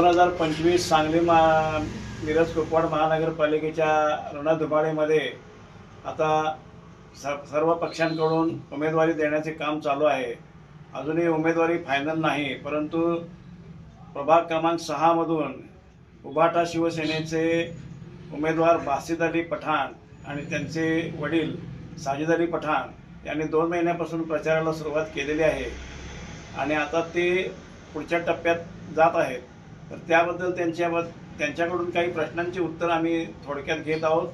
दोन हजार पंचवीस सांगली मा मिरज कुपवाड महानगरपालिकेच्या रणधुमाळीमध्ये आता स सर्व पक्षांकडून उमेदवारी देण्याचे काम चालू आहे. अजूनही उमेदवारी फायनल नाही परंतु प्रभाग क्रमांक सहामधून उभाटा शिवसेनेचे उमेदवार बासित अली पठाण आणि त्यांचे वडील साजिद अली पठाण यांनी दोन महिन्यापासून प्रचाराला सुरुवात केलेली आहे. आणि आता ते पुढच्या टप्प्यात जात आहेत. तर त्याबद्दल त्यांच्या त्यांच्याकडून काही प्रश्नांची उत्तर आम्ही थोडक्यात घेत आहोत.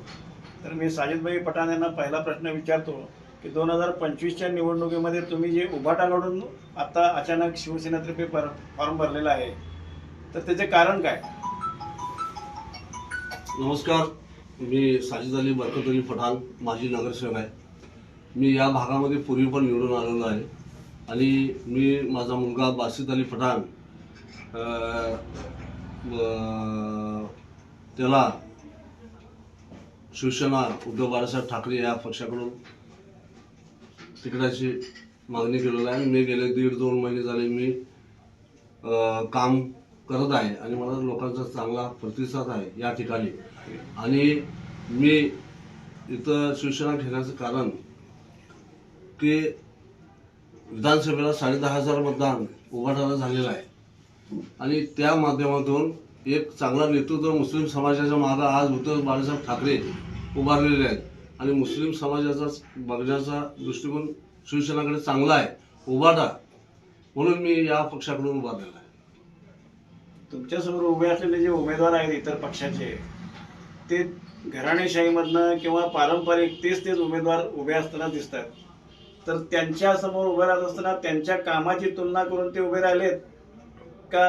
तर मी साजिदभाई पठाण यांना पहिला प्रश्न विचारतो की दोन हजार पंचवीसच्या निवडणुकीमध्ये तुम्ही जे उभाटाकडून आता अचानक शिवसेनेतर्फे पर फॉर्म भरलेला आहे तर त्याचे कारण काय? नमस्कार. मी साजिद अली बरकत अली पठाण माजी नगरसेवक आहे. मी या भागामध्ये पूर्वी पण निवडून आलेलो आहे. आणि मी माझा मुलगा बासित अली पठाण त्याला शिवसेना उद्धव बाळासाहेब ठाकरे या पक्षाकडून तिकडाची मागणी केलेली आहे. मी गेले दीड दोन महिने झाले मी काम करत आहे आणि मला लोकांचा चांगला प्रतिसाद आहे या ठिकाणी. आणि मी इथं शिवसेना घेण्याचं कारण की विधानसभेला साडेदहा हजार मतदान उभाटाला झालेलं आहे. आणि त्या माध्यमातून एक चांगला नेतृत्व मुस्लिम समाजाच्या मागं आज उद्धव बाळासाहेब ठाकरे उभारलेले आहेत. आणि मुस्लिम समाजाचा बघण्याचा दृष्टिकोन शिवसेनाकडे चांगला आहे. उभाटा म्हणून मी या पक्षाकडून उभारलेला आहे. तुमच्यासमोर उभे असलेले जे उमेदवार आहेत इतर पक्षाचे ते घराणेशाहीमधनं किंवा पारंपरिक तेच तेच उमेदवार उभे असताना दिसतात. तर त्यांच्यासमोर उभे राहत असताना त्यांच्या कामाची तुलना करून ते उभे राहिलेत? का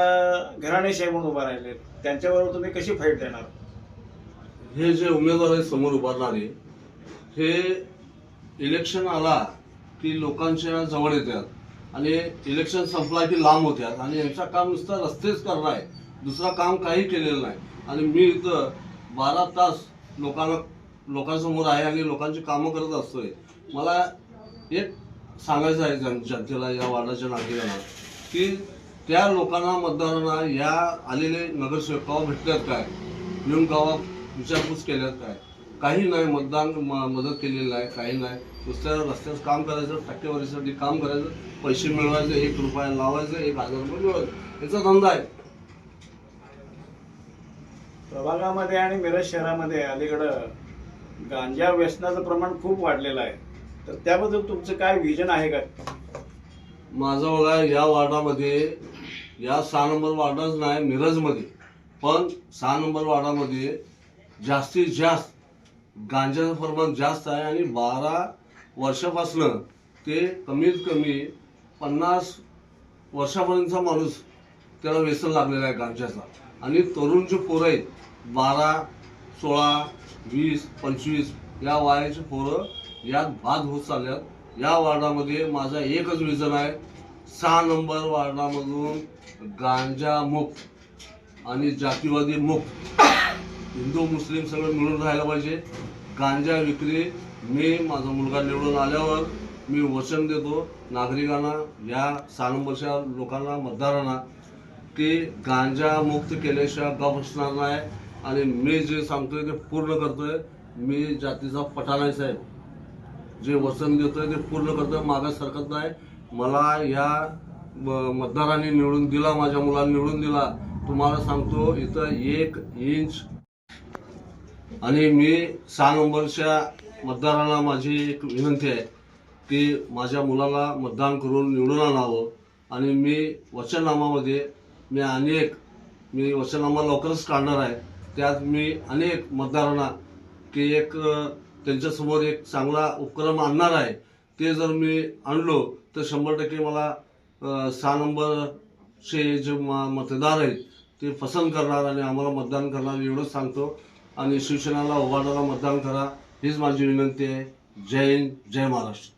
घराणेशाही म्हणून उभा राहिलेत त्यांच्याबरोबर तुम्ही कशी फाईट देणार? हे जे उमेदवार आहेत समोर उभारणारे हे इलेक्शन आला की लोकांच्या जवळ येतात आणि इलेक्शन संपला की लांब होत्यात आणि यांचा काम नुसतं रस्तेच करणार आहे. दुसरं काम काही केलेलं नाही. आणि मी इथं बारा तास लोकांना लोकांसमोर आहे आणि लोकांची कामं करत असतोय. मला एक सांगायचं आहे जन जनतेला या वार्डाच्या नागरिकांना की त्या लोकांना मतदारांना या आलेले नगरसेवक गाव भेटल्यात काय? येऊन गावात विचारपूस केल्यात काय? काही नाही मतदान म- मदत केलेली नाही काही नाही. नुसत्या रस्त्यावर काम करायचं टक्केवारीसाठी काम करायचं पैसे मिळवायचे एक रुपया लावायचं एक हजार रुपये मिळवायचं. याचा धंदा आहे. प्रभागामध्ये आणि मिरज शहरामध्ये अलीकडं गांजा व्यसनाचं प्रमाण खूप वाढलेलं आहे. तर त्याबद्दल तुमचं काय विजन आहे का? माझं बघा या वार्डामध्ये या सहा नंबर वार्डच नाही मिरजमध्ये. पण सहा नंबर वार्डामध्ये जास्तीत जास्त गांजाचं प्रमाण जास्त आहे आणि बारा वर्षापासनं ते कमीत कमी पन्नास वर्षापर्यंतचा माणूस त्याला व्यसन लागलेला आहे गांजाचा. आणि तरुण जे पोरं आहेत बारा सोळा वीस पंचवीस या वयाचे पोरं यात बाद होत चालल्यात. या वार्डामध्ये माझा एकच विजन आहे सहा नंबर वार्डामधून गांजा मुक्त आणि जातीवादी मुक्त हिंदू मुस्लिम सगळं मिळून राहायला पाहिजे. गांजा विक्री मी माझा मुलगा निवडून आल्यावर मी वचन देतो नागरिकांना या सहा नंबरच्या लोकांना मतदारांना की गांजा मुक्त केल्याशिवाय गप असणार नाही. आणि मी जे सांगतोय ते पूर्ण करतोय. मी जातीचा पठाण आहे साहेब. जे वचन देतोय ते पूर्ण करतोय मागास सरकत नाही. मला या मतदारांनी निवडून दिला माझ्या मुलांनी निवडून दिला. तुम्हाला सांगतो इथं एक इंच आणि मी सहा नंबरच्या मतदारांना माझी एक विनंती आहे की माझ्या मुलाला मतदान करून निवडून आणावं. आणि मी वचननामामध्ये मी अनेक मी वचननामा लवकरच काढणार आहे. त्यात मी अनेक मतदारांना की एक त्यांच्यासमोर एक चांगला उपक्रम आणणार आहे. ते जर मी आणलो तर शंभर टक्के मला सहा नंबरचे जे मतदार आहेत ते पसंत करणार आणि आम्हाला मतदान करणार एवढंच सांगतो. आणि शिवसेनाला उभाटाला मतदान करा हीच माझी विनंती आहे. जय हिंद जय महाराष्ट्र.